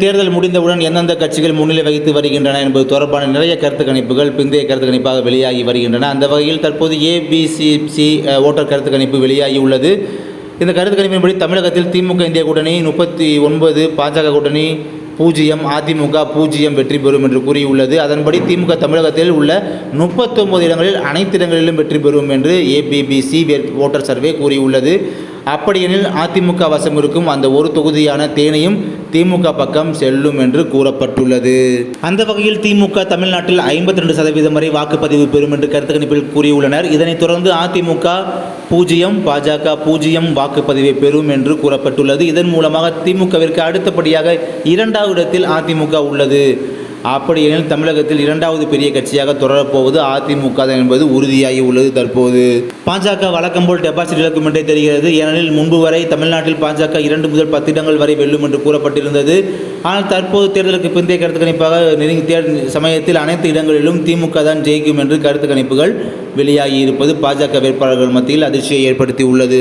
தேர்தல் முடிந்தவுடன் எந்தெந்த கட்சிகள் முன்னிலை வகித்து வருகின்றன என்பது தொடர்பான நிறைய கருத்து கணிப்புகள் பிந்தைய கருத்து கணிப்பாக வெளியாகி வருகின்றன. அந்த வகையில் தற்போது ஏபிசிசி ஓட்டர் கருத்து கணிப்பு வெளியாகி உள்ளது. இந்த கருத்து கணிப்பின்படி தமிழகத்தில் திமுக இந்திய கூட்டணி முப்பத்தி ஒன்பது பாஜக கூட்டணி பூஜ்ஜியம் அதிமுக பூஜ்ஜியம் வெற்றி பெறும் என்று கூறியுள்ளது. அதன்படி திமுக தமிழகத்தில் உள்ள முப்பத்தொன்பது இடங்களில் அனைத்து இடங்களிலும் வெற்றி பெறும் என்று ஏபிபிசி ஓட்டர் சர்வே கூறியுள்ளது. அப்படியெனில் அதிமுக வசம் இருக்கும் அந்த ஒரு தொகுதியான தேனியும் திமுக பக்கம் செல்லும் என்று கூறப்பட்டுள்ளது. அந்த வகையில் திமுக தமிழ்நாட்டில் ஐம்பத்தி ரெண்டு சதவீதம் வரை வாக்குப்பதிவு பெறும் என்று கருத்து கணிப்பில் கூறியுள்ளனர். இதனைத் தொடர்ந்து அதிமுக பூஜ்ஜியம் பாஜக பூஜ்ஜியம் வாக்குப்பதிவை பெறும் என்று கூறப்பட்டுள்ளது. இதன் மூலமாக திமுகவிற்கு அடுத்தபடியாக இரண்டாவது இடத்தில் அதிமுக உள்ளது. அப்படியெனில் தமிழகத்தில் இரண்டாவது பெரிய கட்சியாக தொடரப்போவது அதிமுக தான் என்பது உறுதியாகி உள்ளது தற்போது. பாஜக வழக்கம் போல் டெபாசிட் இழக்கும் என்றே தெரிகிறது. ஏனெனில் முன்பு வரை தமிழ்நாட்டில் பாஜக இரண்டு முதல் பத்து இடங்கள் வரை வெல்லும் என்று கூறப்பட்டிருந்தது. ஆனால் தற்போது தேர்தலுக்கு பிந்தைய கருத்து கணிப்பாக நெருங்கி தேர் சமயத்தில் அனைத்து இடங்களிலும் திமுக தான் ஜெயிக்கும் என்று கருத்து கணிப்புகள் வெளியாகி இருப்பது பாஜக வேட்பாளர்கள் மத்தியில் அதிர்ச்சியை ஏற்படுத்தி உள்ளது